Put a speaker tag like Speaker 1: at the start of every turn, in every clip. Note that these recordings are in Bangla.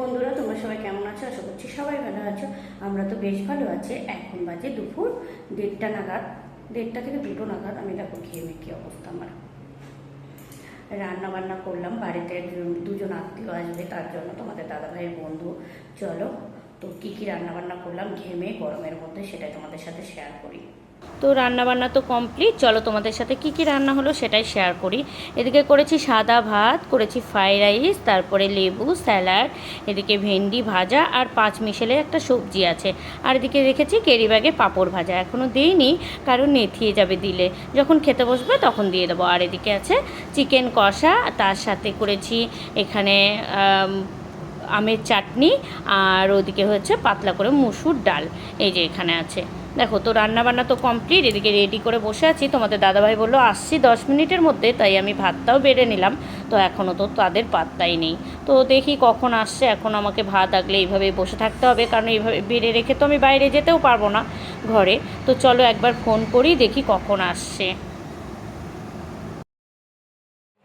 Speaker 1: বন্ধুরা, তোমরা সবাই কেমন আছো? আশা করছি সবাই ভালো আছো। আমরা তো বেশ ভালো আছি। এখন বাজে দুপুর, দেড়টা নাগাদ, দেড়টা থেকে দুটো নাগাদ আমি দেখো খেয়ে কী অবস্থা আমার। রান্না বান্না করলাম, বাড়িতে দুজন আত্মীয় আসবে, তার জন্য তোমাদের দাদা ভাইয়ের বন্ধু। চলো, তো কী কী রান্না বান্না করলাম ঘেমে গরমের মধ্যে সেটাই তোমাদের সাথে শেয়ার করি। তো রান্না বান্না তো কমপ্লিট চলো তোমাদের সাথে কি কি রান্না হলো সেটাই শেয়ার করি। এদিকে করেছি সাদা ভাত, করেছি ফ্রাইড রাইস তারপরে লেবু স্যালাড এদিকে ভেন্ডি ভাজা আর পাঁচ মিশেলে একটা সবজি আছে। আর এদিকে রেখেছি কেরি ব্যাগে পাঁপড় ভাজা। এখনও দিইনি, কারণ নেথিয়ে যাবে দিলে। যখন খেতে বসবে তখন দিয়ে দেবো। আর এদিকে আছে চিকেন কষা, তার সাথে করেছি এখানে আমের চাটনি, আর ওদিকে হচ্ছে পাতলা করে মুসুর ডাল। এই যে এখানে আছে। দেখো, তো রান্না বান্না তো কমপ্লিট এদিকে রেডি করে বসে আছি। তোমাদের দাদাভাই বলল, আসছি দশ মিনিটের মধ্যে। তাই আমি ভাতটাও বেড়ে নিলাম। তো এখনও তো তাদের পাত্তাই নেই। তো দেখি কখন আসছে। এখন আমাকে ভাত আগলে এইভাবে বসে থাকতে হবে। কারণ এইভাবে বেড়ে রেখে তো আমি বাইরে যেতেও পারব না ঘরে। তো চলো একবার ফোন করি, দেখি কখন আসছে।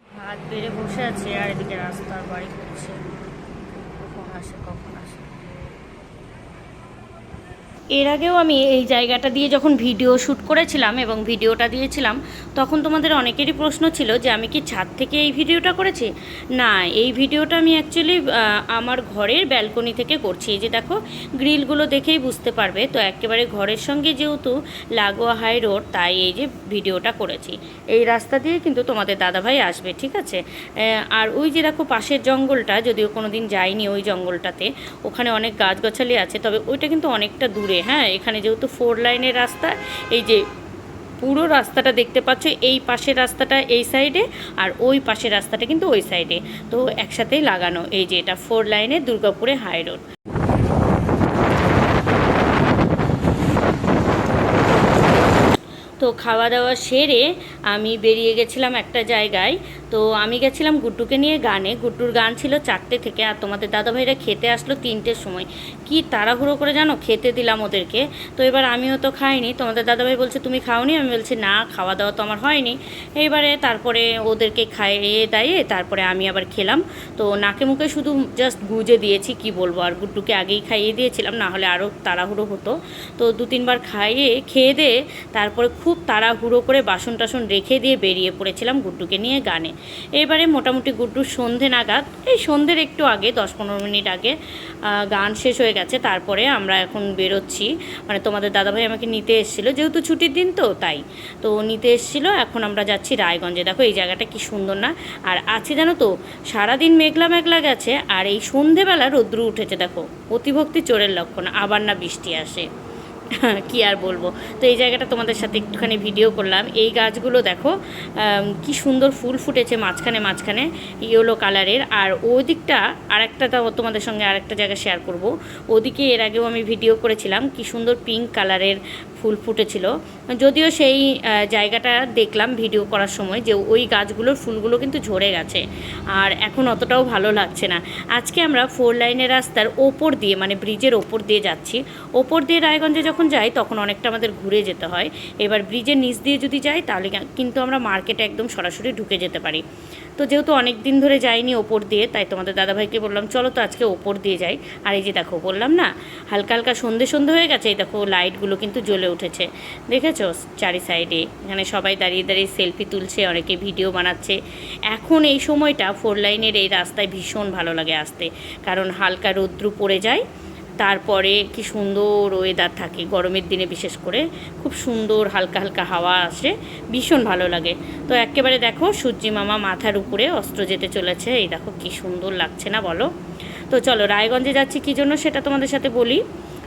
Speaker 1: ভাত বেড়ে বসে আছে, আর এদিকে রাস্তার বাড়ি করছে। কখন আসে, কখন আসে এর আগেও আমি এই জায়গাটা দিয়ে যখন ভিডিও শ্যুট করেছিলাম এবং ভিডিওটা দিয়েছিলাম, তখন তোমাদের অনেকেরই প্রশ্ন ছিল যে আমি কি ছাদ থেকে এই ভিডিওটা করেছি? না, এই ভিডিওটা আমি অ্যাকচুয়ালি আমার ঘরের ব্যালকনি থেকে করছি। যে দেখো, গ্রিলগুলো দেখেই বুঝতে পারবে। তো একেবারে ঘরের সঙ্গে যেহেতু লাগোয়া হাই রোড তাই এই যে ভিডিওটা করেছি। এই রাস্তা দিয়ে কিন্তু তোমাদের দাদাভাই আসবে, ঠিক আছে? আর ওই যে দেখো পাশের জঙ্গলটা, যদিও কোনো দিন যাইনি ওই জঙ্গলটাতে, ওখানে অনেক গাছগাছালি আছে, তবে ওইটা কিন্তু অনেকটা দূরে। হ্যাঁ এখানে যেহেতু ফোর লাইনের রাস্তা, এই যে পুরো রাস্তাটা দেখতে পাচ্ছ, এই পাশের রাস্তাটা এই সাইডে আর ওই পাশের রাস্তাটা কিন্তু ওই সাইডে তো একসাথেই লাগানো, এই যে এটা ফোর লাইনে দুর্গাপুরে হাই রোড তো খাওয়া দাওয়া সেরে আমি বেরিয়ে গেছিলাম একটা জায়গায়। তো আমি গেছিলাম গুড্ডুকে নিয়ে গানে। গুড্ডুর গান ছিল চারটে থেকে আর তোমাদের দাদাভাইরা খেতে আসলো তিনটের সময়। কি তাড়াহুড়ো করে জানো? খেতে দিলাম ওদেরকে। তো এবার আমিও তো খাইনি। তোমাদের দাদাভাই বলছে, তুমি খাওনি? আমি বলছি, না, খাওয়া দাওয়া তো আমার হয়নি। এইবারে তারপরে ওদেরকে খাইয়ে দাইয়ে তারপরে আমি আবার খেলাম। তো নাকে মুখে শুধু জাস্ট গুজে দিয়েছি, কি বলব? আর গুড্ডুকে আগেই খাইয়ে দিয়েছিলাম, না হলে আরও তাড়াহুড়ো হতো। তো দু তিনবার খাইয়ে খেয়ে দিয়ে তারপরে খুব তাড়াহুড়ো করে বাসন টাসন রেখে দিয়ে বেরিয়ে পড়েছিলাম গুড্ডুকে নিয়ে গানে। এবারে মোটামুটি গুড্ডু সন্ধে নাগাদ, এই সন্ধ্যের একটু আগে, দশ পনেরো মিনিট আগে গান শেষ হয়ে গেছে, তারপরে আমরা এখন বেরোচ্ছি। মানে তোমাদের দাদাভাই আমাকে নিতে এসেছিল, যেহেতু ছুটির দিন তো, তাই। তো নিতে এসেছিল, এখন আমরা যাচ্ছি রায়গঞ্জে। দেখো, এই জায়গাটা কি সুন্দর না? আর আছে জানো তো, সারাদিন মেঘলা মেঘলা গেছে, আর এই সন্ধেবেলা রৌদ্র উঠেছে, দেখো। অতিভক্তি চোরের লক্ষণ, আবার না বৃষ্টি আসে। কি আর বলব? তো এই জায়গাটা তোমাদের সাথে একটুখানি ভিডিও করলাম। এই গাছগুলো দেখো কি সুন্দর ফুল ফুটেছে মাঝখানে মাঝখানে ইয়েলো কালারের আর ওদিকটা আরেকটা তাও তোমাদের সঙ্গে আরেকটা জায়গা শেয়ার করব। ওদিকে এর আগেও আমি ভিডিও করেছিলাম, কি সুন্দর পিঙ্ক কালারের ফুল ফুটেছিল। যদিও সেই জায়গাটা দেখলাম ভিডিও করার সময় যে ওই গাছগুলোর ফুলগুলো কিন্তু ঝরে গেছে। আর এখন অতটাও ভালো লাগছে না। আজকে আমরা ফোর লাইনের রাস্তার ওপর দিয়ে মানে ব্রিজের ওপর দিয়ে যাচ্ছি। ওপর দিয়ে রায়গঞ্জে যখন যাই, তখন অনেকটা আমাদের ঘুরে যেতে হয়। এবার ব্রিজের নিচ দিয়ে যদি যাই, তাহলে কিন্তু আমরা মার্কেটে একদম সরাসরি ঢুকে যেতে পারি। তো যেহেতু অনেক দিন ধরে যাইনি ওপর দিয়ে, তাই তোমাদের দাদাভাইকে বললাম, চলো তো আজকে ওপর দিয়ে যাই। আর এই যে দেখো, বললাম না, হালকা হালকা সন্ধে সন্ধে হয়ে গেছে, এই দেখো লাইটগুলো কিন্তু জ্বলে উঠেছে। দেখেছ? চারি সাইডে, এখানে সবাই দাঁড়িয়ে দাঁড়িয়ে সেলফি তুলছে, অনেকে ভিডিও বানাচ্ছে। এখন এই সময়টা ফোর লাইনের এই রাস্তায় ভীষণ ভালো লাগে আসতে। কারণ হালকা রৌদ্রু পড়ে যায় তারপরে কি সুন্দর ওয়েদার থাকে, গরমের দিনে বিশেষ করে। খুব সুন্দর হালকা হালকা হাওয়া আসে, ভীষণ ভালো লাগে। তো একেবারে দেখো, সূর্যি মামা মাথার উপরে অস্ত্র যেতে চলেছে। এই দেখো কি সুন্দর লাগছে না বলো? তো চলো, রায়গঞ্জে যাচ্ছি কী জন্য সেটা তোমাদের সাথে বলি।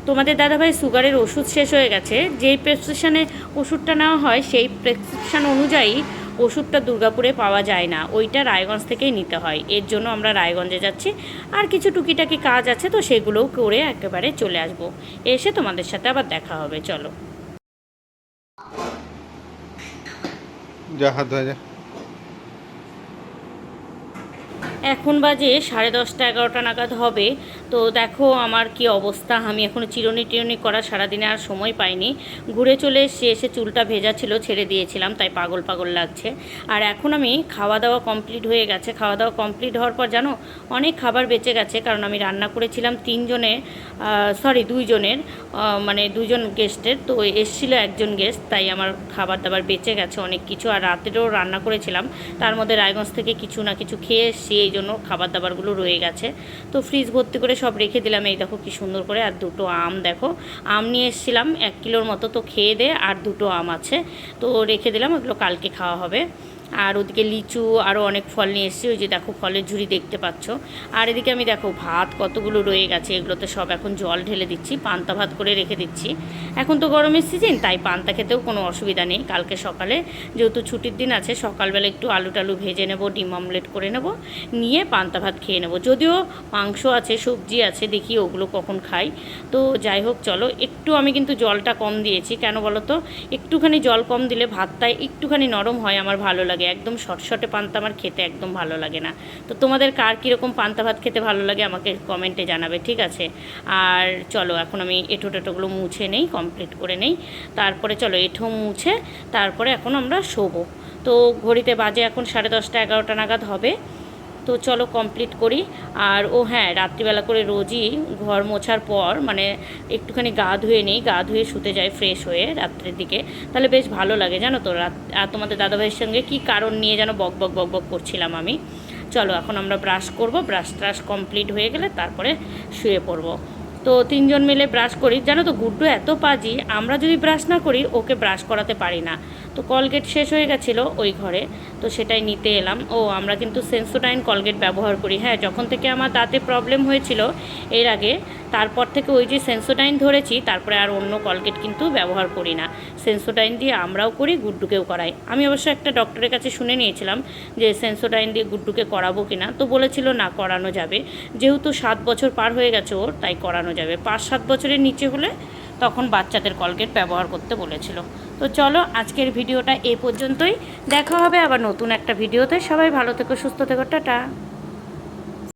Speaker 1: তোমাদের দাদাভাই সুগারের ওষুধ শেষ হয়ে গেছে। যেই প্রেসক্রিপশানে ওষুধটা নেওয়া হয়, সেই প্রেসক্রিপশান অনুযায়ী ওষুধটা দুর্গাপুরে পাওয়া যায় না, ওইটা রায়গঞ্জ থেকেই নিতে হয়। এর জন্য আমরা রায়গঞ্জে যাচ্ছি। আর কিছু টুকিটাকি কাজ আছে তো সেগুলোও করে একেবারে চলে আসব। এসে তোমাদের সাথে আবার দেখা হবে, চলো।
Speaker 2: যা হাত ধোয়া যা।
Speaker 1: এখন বাজে সাড়ে দশটা, এগারোটা নাগাদ হবে। তো দেখো আমার কি অবস্থা। আমি এখনও চিরুনি টিরুনি করা সারাদিনে আর সময় পাইনি। ঘুরে চলে এসে এসে চুলটা ভেজা ছিল, ছেড়ে দিয়েছিলাম, তাই পাগল পাগল লাগছে। আর এখন আমি খাওয়া দাওয়া কমপ্লিট হয়ে গেছে। খাওয়া দাওয়া কমপ্লিট হওয়ার পর জানো, অনেক খাবার বেঁচে গেছে। কারণ আমি রান্না করেছিলাম তিনজনের সরি দুইজনের মানে দুজন গেস্টের তো এসেছিল একজন গেস্ট তাই আমার খাবার দাবার বেঁচে গেছে অনেক কিছু। আর রাতেরও রান্না করেছিলাম। তার মধ্যে রায়গঞ্জ থেকে কিছু না কিছু খেয়ে এসেছি জন্য খাবার দাবারগুলো রয়ে গেছে। তো ফ্রিজ ভর্তি করে সব রেখে দিলাম। এই দেখো কি সুন্দর করে। আর দুটো আম দেখো। আম নিয়ে এসেছিলাম এক কিলোর মতো। তো খেয়ে দে। আর দুটো আম আছে। তো রেখে দিলাম। ওগুলো কালকে খাওয়া হবে। আর ওদিকে লিচু আরও অনেক ফল নিয়ে এসেছি। ওই যে দেখো ফলের ঝুড়ি দেখতে পাচ্ছ। আর এদিকে আমি দেখো ভাত কতগুলো রয়ে গেছে, এগুলোতে সব এখন জল ঢেলে দিচ্ছি, পান্তা ভাত করে রেখে দিচ্ছি। এখন তো গরমের সিজন তাই পান্তা খেতেও কোনো অসুবিধা নেই। কালকে সকালে যেহেতু ছুটির দিন আছে, সকালবেলা একটু আলু টালু ভেজে নেব, ডিম অমলেট করে নেব, নিয়ে পান্তা ভাত খেয়ে নেব। যদিও মাংস আছে, সবজি আছে, দেখি ওগুলো কখন খাই। তো যাই হোক, চলো একটু আমি কিন্তু জলটা কম দিয়েছি। কেন বলো তো? একটুখানি জল কম দিলে ভাতটায় একটুখানি নরম হয়, আমার ভালো লাগে। একদম শর্টশটে পান্তা আমার খেতে একদম ভালো লাগে না। তো তোমাদের কার কীরকম পান্তা ভাত খেতে ভালো লাগে আমাকে কমেন্টে জানাবে, ঠিক আছে? আর চলো, এখন আমি এঁঠো টেটোগুলো মুছে নেই কমপ্লিট করে নেই। তারপরে চলো, এঁঠো মুছে, তারপরে এখন আমরা শোবো। তো ঘড়িতে বাজে এখন সাড়ে দশটা, এগারোটা নাগাদ হবে। তো চলো কমপ্লিট করি। আর ও হ্যাঁ রাত্রিবেলা করে রোজই ঘর মোছার পর মানে একটুখানি গা ধুয়ে নিই, গা ধুয়ে শুতে যাই ফ্রেশ হয়ে রাত্রের দিকে। তাহলে বেশ ভালো লাগে জানো তো রাত, আর তোমাদের দাদাভাইয়ের সঙ্গে কি কারণ নিয়ে যেন বক বক বক বক করছিলাম আমি। চলো এখন আমরা ব্রাশ করব ব্রাশ ট্রাশ কমপ্লিট হয়ে গেলে তারপরে শুয়ে পড়ব। তো তিনজন মিলে ব্রাশ করি। জানো তো, গুড্ডু এত পাজি, আমরা যদি ব্রাশ না করি, ওকে ব্রাশ করাতে পারি না। তো কলগেট শেষ হয়ে গেছিল ওই ঘরে, তো সেটাই নিতে এলাম। ও, আমরা কিন্তু সেন্সোডাইন কলগেট ব্যবহার করি। হ্যাঁ যখন থেকে আমার দাঁতে প্রবলেম হয়েছিল এর আগে, তারপর থেকে ওই যে সেন্সোডাইন ধরেছি, তারপরে আর অন্য কলগেট কিন্তু ব্যবহার করি না। সেন্সোডাইন দিয়ে আমরাও করি, গুড্ডুকেও করাই। আমি অবশ্য একটা ডক্টরের কাছে শুনে নিয়েছিলাম যে সেন্সোডাইন দিয়ে গুড্ডুকে করাবো কি না তো বলেছিল না, করানো যাবে। যেহেতু সাত বছর পার হয়ে গেছে ওর, তাই করানো যাবে। পাঁচ সাত বছরের নিচে হলে তখন বাচ্চাদের কলগেট ব্যবহার করতে বলেছিল। তো চলো আজকের ভিডিওটা এ পর্যন্তই। দেখা হবে আবার নতুন একটা ভিডিওতে। সবাই ভালো থেকো, সুস্থ থেকো, টাটা।